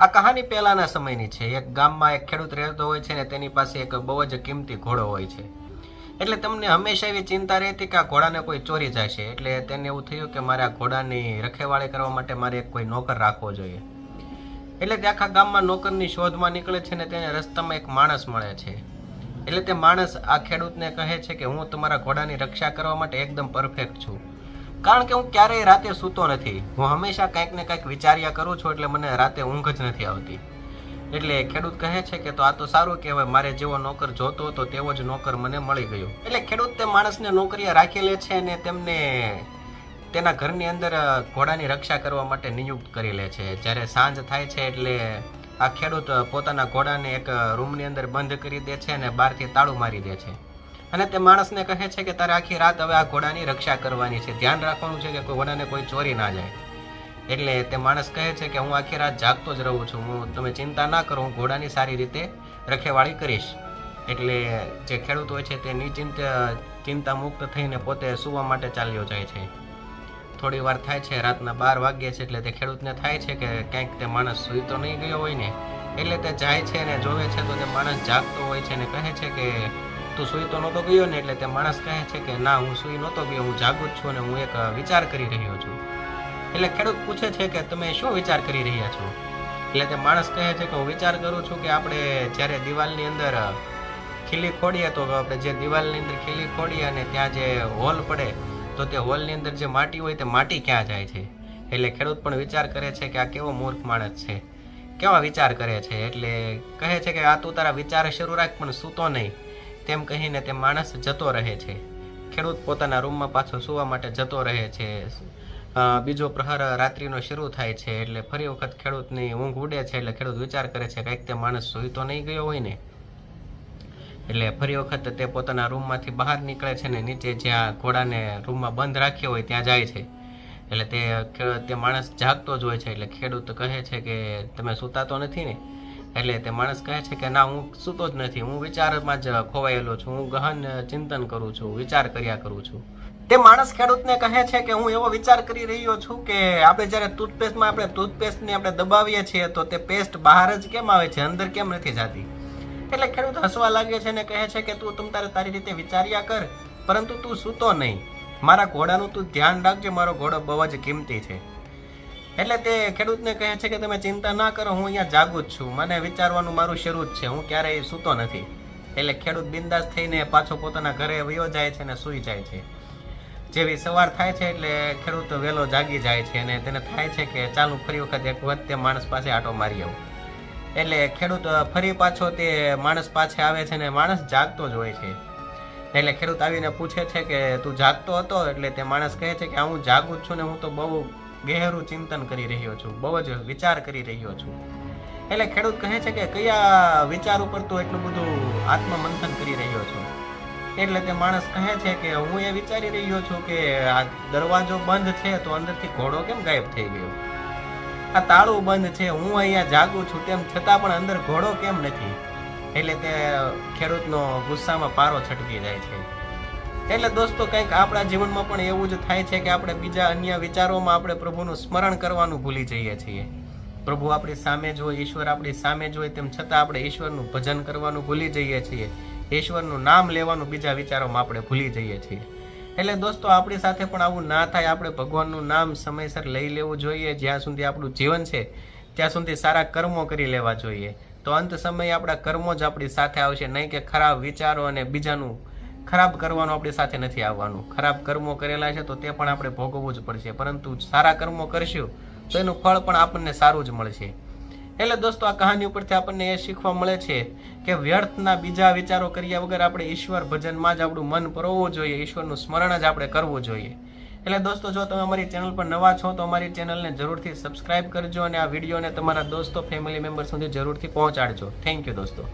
આ કહાની પહેલાના સમયની છે. એક ગામમાં એક ખેડૂત રહેતો હોય છે ને તેની પાસે એક બહુ જ કિંમતી ઘોડો હોય છે. એટલે તમને હંમેશા એવી ચિંતા રહેતી કે આ ઘોડાને કોઈ ચોરી જશે. એટલે તેને એવું થયું કે મારે આ ઘોડાની રખેવાળી કરવા માટે મારે એક કોઈ નોકર રાખવો જોઈએ. એટલે તે આખા ગામમાં નોકરની શોધમાં નીકળે છે ને તેને રસ્તામાં એક માણસ મળે છે. એટલે તે માણસ આ ખેડૂતને કહે છે કે હું તમારા ઘોડાની રક્ષા કરવા માટે એકદમ પરફેક્ટ છું. કારણ કે હું ક્યારેય રાતે સૂતો નથી. હું હંમેશા કંઈક ને કંઈક વિચાર્યા કરું છું એટલે મને રાતે ઊંઘ જ નથી આવતી. એટલે ખેડૂત કહે છે કે તો આ તો સારું કહેવાય મારે જેવો નોકર જોતો હતો તેવો જ નોકર મને મળી ગયો. એટલે ખેડૂત તે માણસને નોકરીએ રાખી લે છે અને તેમને તેના ઘરની અંદર ઘોડાની રક્ષા કરવા માટે નિયુક્ત કરી લે છે. જ્યારે સાંજ થાય છે એટલે આ ખેડૂત પોતાના ઘોડાને એક રૂમની અંદર બંધ કરી દે છે અને બહારથી તાળું મારી દે છે. અને તે માણસને કહે છે કે તારે આખી રાત હવે આ ઘોડાની રક્ષા કરવાની છે. ધ્યાન રાખવાનું છે કે કોઈ ઘોડાને કોઈ ચોરી ના જાય. એટલે તે માણસ કહે છે કે હું આખી રાત જાગતો જ રહું છું. હું તમે ચિંતા ના કરો, હું ઘોડાની સારી રીતે રખેવાળી કરીશ. એટલે જે ખેડૂત હોય છે તે નિચિંત ચિંતા મુક્ત થઈને પોતે સૂવા માટે ચાલ્યો જાય છે. થોડી વાર થાય છે, રાતના બાર વાગ્યે છે એટલે તે ખેડૂતને થાય છે કે ક્યાંક તે માણસ સૂઈ તો નહીં ગયો હોય ને. એટલે તે જાય છે ને જોવે છે તો તે માણસ જાગતો હોય છે ને કહે છે કે તું સૂઈ તો નહોતો ગયો ને, એટલે તે માણસ કહે છે કે ના, હું સૂઈ નહોતો ગયો, હું જાગૃત છું અને હું એક વિચાર કરી રહ્યો છું. એટલે ખેડૂત પૂછે છે કે તમે શું વિચાર કરી રહ્યા છો? એટલે તે માણસ કહે છે કે હું વિચાર કરું છું કે આપણે જ્યારે દિવાલની અંદર ખીલી ખોડીએ, તો આપણે જે દિવાલની અંદર ખીલી ખોડીએ અને ત્યાં જે હોલ પડે, તો તે હોલની અંદર જે માટી હોય તે માટી ક્યાં જાય છે? એટલે ખેડૂત પણ વિચાર કરે છે કે આ કેવો મૂર્ખ માણસ છે? કેવા વિચાર કરે છે? એટલે કહે છે કે આ તું તારા વિચાર શરૂ રાખ, પણ સૂતો નહીં. તેમ કહીને તે માણસ જતો રહે છે. ખેડૂત પોતાના રૂમમાં પાછો સૂવા માટે જતો રહે છે. બીજો પ્રહર રાત્રિનો શરૂ થાય છે એટલે ફરી વખત ખેડૂતની ઊંઘ ઉડે છે એટલે ખેડૂત વિચાર કરે છે કંઈક તે માણસ સૂઈ તો નહીં ગયો હોય ને. એટલે ફરી વખત તે પોતાના રૂમમાંથી બહાર નીકળે છે ને નીચે જ્યાં ઘોડાને રૂમમાં બંધ રાખ્યો હોય ત્યાં જાય છે. એટલે તે તે માણસ જાગતો જ હોય છે એટલે ખેડૂત કહે છે કે, તમે સૂતા તો નથી ને? એટલે તે માણસ કહે છે કે, ના, હું સૂતો જ નથી. હું વિચારમાં જ ખોવાયેલો છું. હું ગહન ચિંતન કરું છું. વિચાર કર્યા કરું છું. તે માણસ ખેડૂતને કહે છે કે, હું એવો વિચાર કરી રહ્યો છું કે, આપણે જ્યારે ટૂથપેસ્ટમાં આપણે ટૂથપેસ્ટને આપણે દબાવીએ છીએ, તો તે પેસ્ટ બહાર જ કેમ આવે છે? અંદર કેમ નથી જતી? એટલે ખેડૂત હસવા લાગે છે અને કહે છે કે, તું તમ તારે તારી રીતે વિચાર્યા કર, પરંતુ તું સૂતો નહીં. મારા ઘોડાનું તું ધ્યાન રાખજે. મારો ઘોડો બહુ જ કિંમતી છે. એટલે તે ખેડૂતને કહે છે કે તમે ચિંતા ના કરો, હું અહીંયા જાગું જ છું. મને વિચારવાનું મારું શરૂ જ છે. હું ક્યારેય સૂતો નથી. એટલે ખેડૂત બિંદાસ થઈને પાછો પોતાના ઘરે વયો જાય છે અને સૂઈ જાય છે. જેવી સવાર થાય છે એટલે ખેડૂત વહેલો જાગી જાય છે અને તેને થાય છે કે ચાલુ ફરી વખત એક વખત તે માણસ પાસે આટો મારી આવું. એટલે ખેડૂત ફરી પાછો તે માણસ પાસે આવે છે ને માણસ જાગતો જ હોય છે. એટલે ખેડૂત આવીને પૂછે છે કે તું જાગતો હતો? એટલે તે માણસ કહે છે કે હું જાગું જ છું ને હું તો બહુ ગહેરું ચિંતન કરી રહ્યો છું, બહુ જ વિચાર કરી રહ્યો છું. એટલે ખેડૂત કહે છે કે કયા વિચાર ઉપર તું એટલું બધું આત્મમંથન કરી રહ્યો છું. એટલે તે માણસ કહે છે કે હું એ વિચારી રહ્યો છું કે આ દરવાજો બંધ છે તો અંદરથી ઘોડો કેમ ગાયબ થઈ ગયો? આ તાળું બંધ છે, હું અહીંયા જાગું છું તેમ છતાં પણ અંદર ઘોડો કેમ નથી? એટલે તે ખેડૂતનો ગુસ્સામાં પારો છટકી જાય છે. એટલે દોસ્તો, કંઈક આપણા જીવનમાં પણ એવું જ થાય છે કે આપણે બીજા અન્ય વિચારોમાં આપણે પ્રભુનું સ્મરણ કરવાનું ભૂલી જઈએ છીએ. પ્રભુ આપણી સામે જ હોય, ઈશ્વર આપણી સામે જ હોય, તેમ છતાં આપણે ઈશ્વરનું ભજન કરવાનું ભૂલી જઈએ છીએ. ઈશ્વરનું નામ લેવાનું બીજા વિચારોમાં આપણે ભૂલી જઈએ છીએ. એટલે દોસ્તો, આપણી સાથે પણ આવું ના થાય. આપણે ભગવાનનું નામ સમયસર લઈ લેવું જોઈએ. જ્યાં સુધી આપણું જીવન છે, ત્યાં સુધી સારા કર્મો કરી લેવા જોઈએ. તો અંત સમયે આપણા કર્મો જ આપણી સાથે આવશે. નહીં કે ખરાબ વિચારો અને બીજાનું ખરાબ કરવાનું આપણી સાથે નથી આવવાનું. ખરાબ કર્મો કરેલા છે તો તે પણ આપણે ભોગવવું જ પડશે. પરંતુ સારા કર્મો કરશું તો એનું ફળ પણ આપણને સારું જ મળશે. એટલે દોસ્તો, આ કહાની ઉપરથી આપણને એ શીખવા મળે છે કે વ્યર્થના બીજા વિચારો કર્યા વગર આપણે ઈશ્વર ભજનમાં જ આપણું મન પરોવવું જોઈએ. ઈશ્વરનું સ્મરણ જ આપણે કરવું જોઈએ. એટલે દોસ્તો, જો તમે અમારી ચેનલ પર નવા છો તો અમારી ચેનલને જરૂરથી સબસ્ક્રાઇબ કરજો અને આ વિડીયોને તમારા દોસ્તો, ફેમિલી મેમ્બર સુધી જરૂરથી પહોંચાડજો. થેન્ક યુ દોસ્તો.